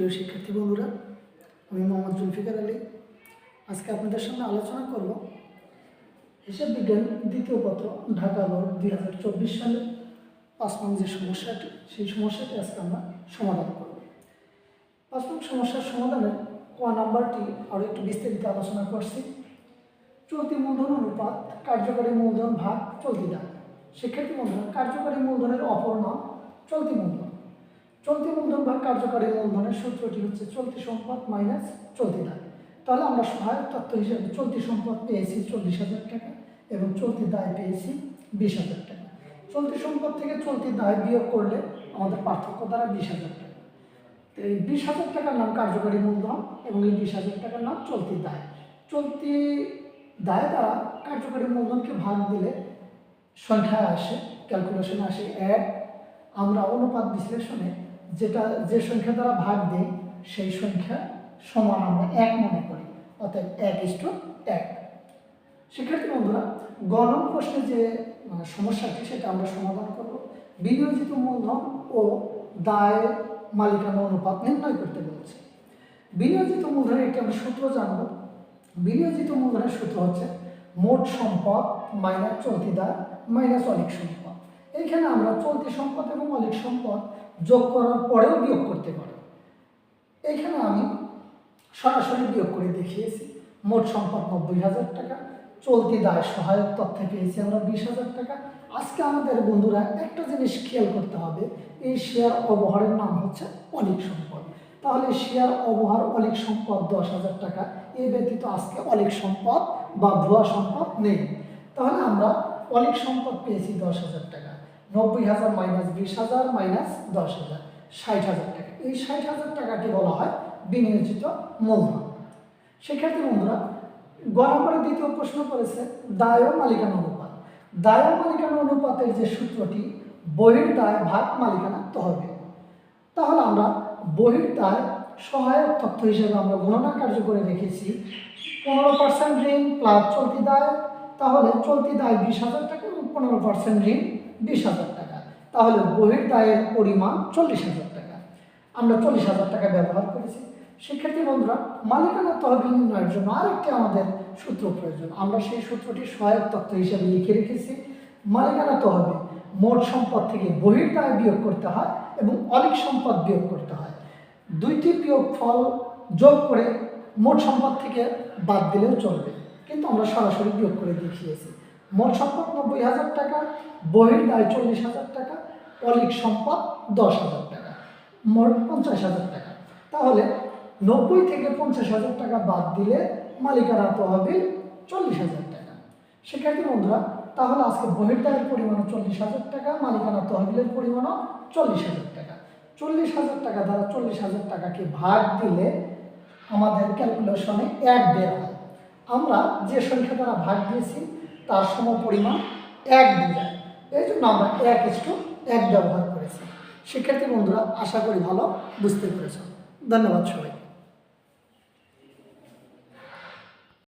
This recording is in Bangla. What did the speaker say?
প্রিয় শিক্ষার্থী বন্ধুরা, আমি মোহাম্মদ জুলফিকার আলী। আজকে আপনাদের সামনে আলোচনা করব হিসাব বিজ্ঞান দ্বিতীয় পত্র, ঢাকা বোর্ড দুই হাজার চব্বিশ সালে পাঁচ নং যে সমস্যাটি, সেই সমস্যাটি আজকে আমরা সমাধান করব। পাঁচ নং সমস্যার সমাধানে ক নাম্বারটি আরও একটু বিস্তারিত আলোচনা করছি। চলতি মূলধন অনুপাত, কার্যকরী মূলধন ভাগ চলতি দাম। শিক্ষার্থী মূলধন কার্যকরী মূলধনের অপর নাম চলতি মূলধন। চলতি মূলধন বা কার্যকারী মূলধনের সূত্রটি হচ্ছে চলতি সম্পদ মাইনাস চলতি দায়। তাহলে আমরা সহায়ক তথ্য হিসেবে চলতি সম্পদ পেয়েছি চল্লিশ হাজার টাকা এবং চলতি দায় পেয়েছি বিশ হাজার টাকা। চলতি সম্পদ থেকে চলতি দায় বিয়োগ করলে আমাদের পার্থক্য দ্বারা বিশ হাজার টাকা। তো এই বিশ হাজার টাকার নাম কার্যকারী মূলধন এবং এই বিশ হাজার টাকার নাম চলতি দায়। চলতি দায় দ্বারা কার্যকরী মূলধনকে ভাগ দিলে সংখ্যা আসে ক্যালকুলেশনে আসে এক। আমরা অনুপাত বিশ্লেষণে যেটা যে সংখ্যা দ্বারা ভাগ দিই সেই সংখ্যা সমান আমরা এক মনে করি অর্থাৎ এক ইষ্ট এক। শিক্ষার্থী বন্ধুরা গণন প্রশ্নে যে মানে, সমস্যাটি সেটা আমরা সমাধান করব। বিনিয়োজিত মূলধন ও দায় মালিকানা অনুপাত নির্ণয় করতে বলছে। বিনিয়োজিত মূলধনের একটি আমরা সূত্র জানব। বিনিয়োজিত মূলধনের সূত্র হচ্ছে মোট সম্পদ মাইনাস চলতি দায় মাইনাস অলিক সম্পদ। এইখানে আমরা চলতি সম্পদ এবং অলিক সম্পদ যোগ করার পরেও বিয়োগ করতে পারি। এইখানে আমি সরাসরি বিয়োগ করে দেখিয়েছি। মোট সম্পদ নব্বই হাজার টাকা, চলতি দায় সহায়ক তথ্যে পেয়েছি আমরা বিশ হাজার টাকা। আজকে আমাদের বন্ধুরা একটা জিনিস খেয়াল করতে হবে, এই শেয়ার অবহারের নাম হচ্ছে অলিক সম্পদ। তাহলে শেয়ার অবহার অলিক সম্পদ দশ হাজার টাকা, এ ব্যতীত আজকে অলিক সম্পদ বা ভুয়া সম্পদ নেই। তাহলে আমরা অলিক সম্পদ পেয়েছি দশ হাজার টাকা। নব্বই হাজার মাইনাস বিশ হাজার মাইনাস দশ হাজার, ষাট হাজার টাকা। এই ষাট হাজার টাকাকে বলা হয় বিনিয়োজিত মূলধন শিক্ষার্থী বন্ধুরা, গ নম্বরে দ্বিতীয় প্রশ্ন করেছে দায় ও মালিকানা অনুপাত দায় ও মালিকানা অনুপাতের যে সূত্রটি, বহির দায় ভাগ মালিকানা তহবিল। তাহলে আমরা বহির দায় সহায়ক তথ্য হিসেবে আমরা গণনা কার্য করে রেখেছি পনেরো পার্সেন্ট ঋণ প্লাস চলতি দায়, তাহলে চলতি দায় বিশ হাজার টাকা এবং পনেরো পার্সেন্ট ঋণ বিশ হাজার টাকা। তাহলে বহির দায়ের পরিমাণ চল্লিশ হাজার টাকা। আমরা চল্লিশ হাজার টাকা ব্যবহার করেছি। শিক্ষার্থী বন্ধুরা, মালিকানা তহবিল নির্ণয়ের জন্য আরেকটি আমাদের সূত্র প্রয়োজন। আমরা সেই সূত্রটি সহায়ক তথ্য হিসেবে লিখে রেখেছি। মালিকানা তহবিল, মোট সম্পদ থেকে বহির দায় বিয়োগ করতে হয় এবং অলিক সম্পদ বিয়োগ করতে হয়। দুইটি বিয়োগ ফল যোগ করে মোট সম্পদ থেকে বাদ দিলেও চলবে। কিন্তু আমরা সরাসরি বিয়োগ করে দেখিয়েছি। মোট সম্পদ নব্বই হাজার টাকা, বহির দায় চল্লিশ হাজার টাকা, অলিক সম্পদ দশ হাজার টাকা, মোট পঞ্চাশ হাজার টাকা। তাহলে নব্বই থেকে পঞ্চাশ হাজার টাকা বাদ দিলে মালিকানা তহবিল চল্লিশ হাজার টাকা। শিক্ষার্থী বন্ধুরা, তাহলে আজকে বহির্দায়ের পরিমাণও চল্লিশ হাজার টাকা, মালিকানা তহবিলের পরিমাণও চল্লিশ হাজার টাকা। চল্লিশ হাজার টাকা দ্বারা চল্লিশ হাজার টাকাকে ভাগ দিলে আমাদের ক্যালকুলেশনে এক বের হয়। আমরা যে সংখ্যা দ্বারা ভাগ দিয়েছি তার সম পরিমাণ এক বোঝায় এই জন্য আমরা এক ইস্টু এক ব্যবহার করেছি। শিক্ষার্থী বন্ধুরা, আশা করি ভালো, বুঝতে পেরেছ। ধন্যবাদ সবাই